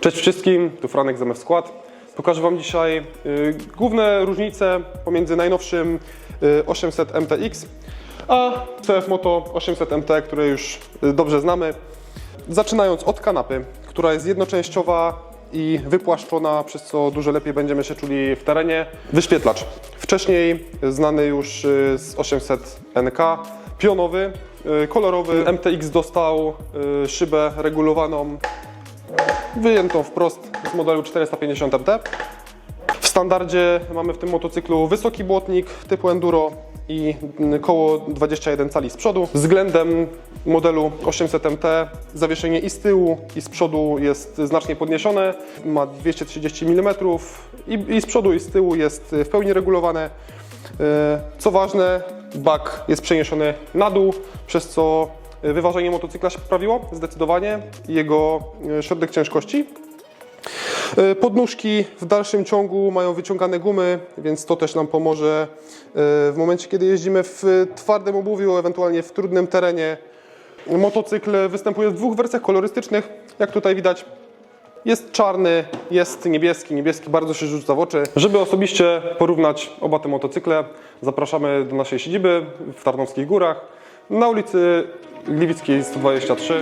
Cześć wszystkim, tu Franek z MF Skład. Pokażę Wam dzisiaj y, główne różnice pomiędzy najnowszym y, 800 MTX a CF Moto 800 MT, które już y, dobrze znamy. Zaczynając od kanapy, która jest jednoczęściowa i wypłaszczona, przez co dużo lepiej będziemy się czuli w terenie. Wyświetlacz. Wcześniej znany już y, z 800 NK, pionowy, y, kolorowy. MTX dostał y, szybę regulowaną wyjętą wprost z modelu 450 MT. W standardzie mamy w tym motocyklu wysoki błotnik typu enduro i mm, koło 21 cali z przodu. Względem modelu 800 MT zawieszenie i z tyłu i z przodu jest znacznie podniesione. Ma 230 mm i, i z przodu i z tyłu jest w pełni regulowane. E, Co ważne, bak jest przeniesiony na dół, przez co wyważenie motocykla się poprawiło zdecydowanie jego e, środek ciężkości. E, Podnóżki w dalszym ciągu mają wyciągane gumy, więc to też nam pomoże e, w momencie, kiedy jeździmy w twardym obuwiu, ewentualnie w trudnym terenie. Motocykl występuje w dwóch wersjach kolorystycznych, jak tutaj widać. Jest czarny, jest niebieski. Niebieski bardzo się rzuca w oczy. Żeby osobiście porównać oba te motocykle, zapraszamy do naszej siedziby w Tarnowskich Górach na ulicy Gliwickiej 123.